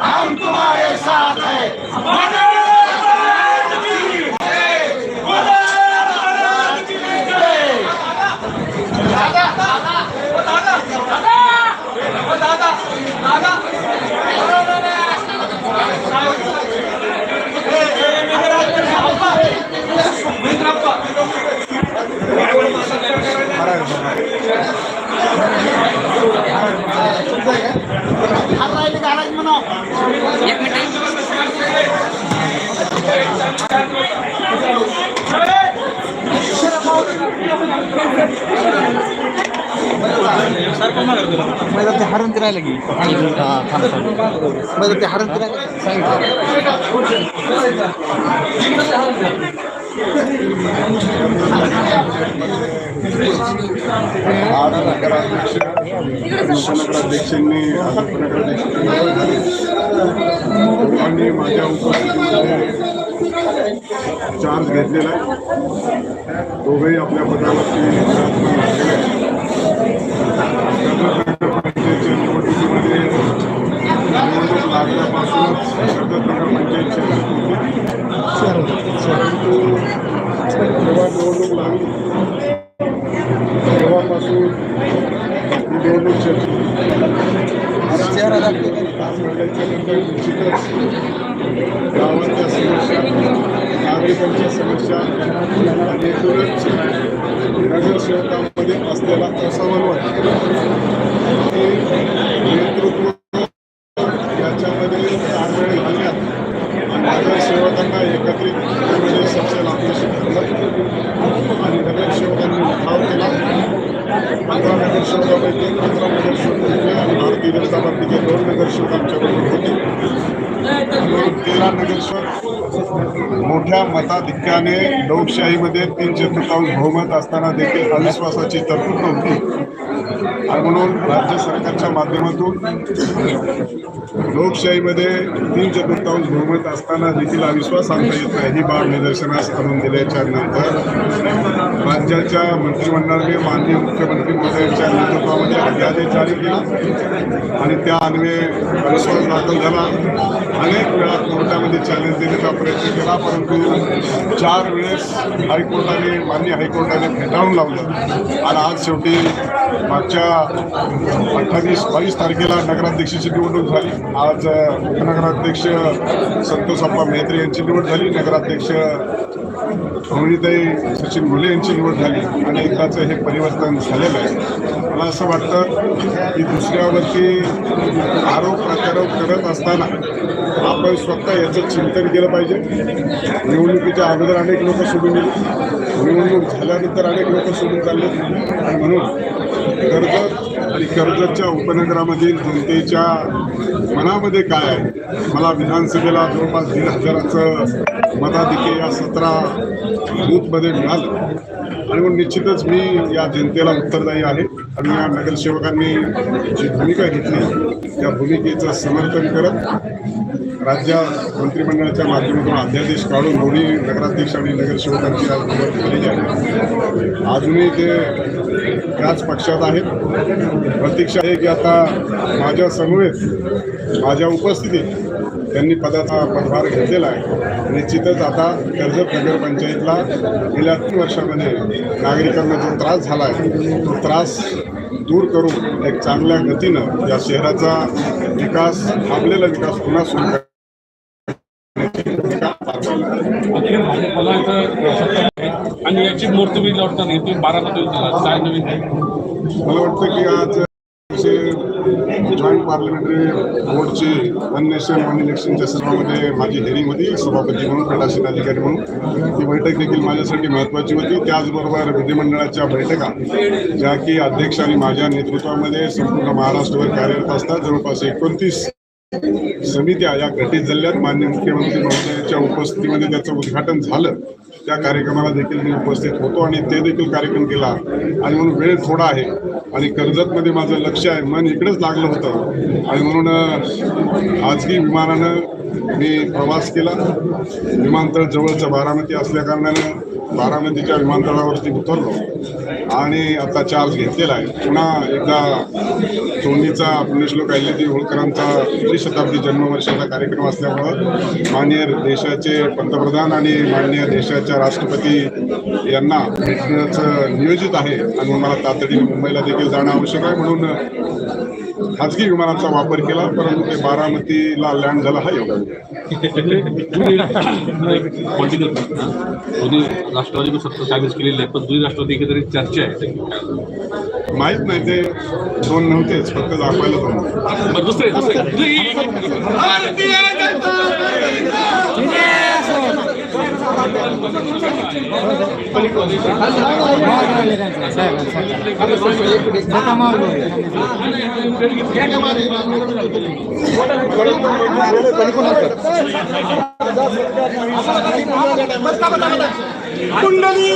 हम तुम्हारे साथ पाहिजे एक मिनिट। ते हरण ते राहिलं की ते हरण ते राहिलं आडा नगराध्यक्ष उपनगराध्यक्षांनी आणि माझ्या उपस्थितीमध्ये चार्ज घेतलेला आहे. दोघेही आपल्या पदावरती निवडणूक लागल्यापासूनच कर्जत नगरपंचायतची जेव्हा निवडणूक लागली तेव्हापासून ही निवडणूक चर्चा चेहरा दाखवतो. पाच महिन्याच्यानंतर निश्चितच गावाच्या समस्या नागरिकांच्या समस्या आणि एकूणच नगरसेवकांमध्ये असलेला असमन्वय हे मोठ्या मताधिक्याने लोकशाहीमध्ये तीन चतुर्थांश बहुमत असताना देखील अविश्वासाची तरतूद नव्हती. आणि म्हणून राज्य सरकारच्या माध्यमातून लोकशाहीमध्ये तीन चतुर्थांश बहुमत असताना देखील अविश्वास आणता येत नाही ही बाब निदर्शनास करून दिल्याच्या नंतर राज्याच्या मंत्रिमंडळाने माननीय मुख्यमंत्री महोदयांच्या नेतृत्वामध्ये अध्यादेश जारी केला आणि त्या अन्वये अविश्वास दाखल झाला. अनेक वेळा कोर्टामध्ये चॅलेंज देण्याचा प्रयत्न केला परंतु चार वेळेस हायकोर्टाने मान्य हायकोर्टाने फेटाळून लावलं. आणि आज शेवटी मागच्या अठ्ठावीस बावीस तारखेला नगराध्यक्षाची निवडणूक झाली. आज उपनगराध्यक्ष संतोष अप्पा मेहत्रे यांची निवड झाली. नगराध्यक्ष रोहिताई सचिन मुले यांची निवड झाली. आणि एकदाचं हे परिवर्तन झालेलं आहे. मला असं वाटतं की दुसऱ्यावरती आरोप प्रत्यारोप करत असताना आपण स्वतः याचं चिंतन केलं पाहिजे. निवडणुकीच्या अगोदर अनेक लोक सोडून गेली. निवडणूक झाल्यानंतर अनेक लोक सोडून चालले. आणि म्हणून कर्जत आणि कर्जतच्या उपनगरामधील जनतेच्या मनामध्ये काय आहे? मला विधानसभेला जवळपास दीड हजाराचं मताधिके या सतरा बूथमध्ये मिळालं. आणि म्हणून निश्चितच मी या जनतेला उत्तरदायी आहे. आणि या नगरसेवकांनी जी भूमिका घेतली त्या भूमिकेचं समर्थन करत राज्य मंत्रिमंडळाच्या माध्यमातून अध्यादेश काढून दोन्ही नगराध्यक्ष आणि नगरसेवकांची आज निवड केलेली आहे. अजूनही ते त्याच पक्षात आहेत. प्रतीक्षा आहे की आता माझ्या समवेत माझ्या उपस्थितीत त्यांनी पदाचा पदभार घेतलेला आहे. निश्चितच आता कर्जत नगरपंचायतला गेल्या तीन वर्षामध्ये नागरिकांना जो त्रास झाला आहे तो त्रास दूर करून एक चांगल्या गतीनं या शहराचा विकास थांबलेला विकास पुन्हा सुरू आणि मूर्ती मी बी नाही तुम्ही बाराला तुम्ही दिला काय नवीन? मला वाटतं की आज जॉईंट पार्लमेंटरी बोर्डचे वन नेशन वन इलेक्शनच्या सर्वांमध्ये माझी हेरिंग होती सभापती म्हणून प्रशासन अधिकारी म्हणून. ती बैठक देखील माझ्यासाठी महत्त्वाची होती. त्याचबरोबर विधिमंडळाच्या बैठका ज्या की अध्यक्ष आणि माझ्या नेतृत्वामध्ये संपूर्ण महाराष्ट्रभर कार्यरत असतात. जवळपास एकोणतीस समित्या या घटित जिल्ह्यात मान्य मुख्यमंत्री महोदयाच्या उपस्थितीमध्ये त्याचं उद्घाटन झालं. त्या कार्यक्रमाला देखील मी उपस्थित होतो आणि ते देखील कार्यक्रम केला. आणि म्हणून वेळ थोडा आहे. आणि कर्जतमध्ये माझं लक्ष आहे. मन इकडेच लागलं होतं. आणि म्हणून अं, खाजगी विमानानं मी प्रवास केला. विमानतळ जवळचं बारामती असल्या कारणानं बारामतीच्या विमानतळावरती उतरलो आणि आता चार्ज घेतलेला आहे. पुन्हा एकदा तोंडीचा पुण्यश्लोक अहिल्यादेवी होळकरांचा त्रिशताब्दी जन्मवर्षाचा कार्यक्रम असल्यामुळं माननीय देशाचे पंतप्रधान आणि माननीय देशाच्या राष्ट्रपती यांना भेटण्याचं नियोजित आहे आणि मला तातडीने मुंबईला देखील जाणं आवश्यक आहे म्हणून खाजगी विमानाचा वापर केला परंतु ते बारामतीला लँड झाला हा योगा पॉलिटिकल सत्ता काँग्रेस केलेली आहे पण दोन्ही राष्ट्रवादी एकत्रित चर्चा आहे. माहीत नाही ते दोन नव्हतेच फक्त दाखवायला दोन दुसरे दुसरे. குண்டலி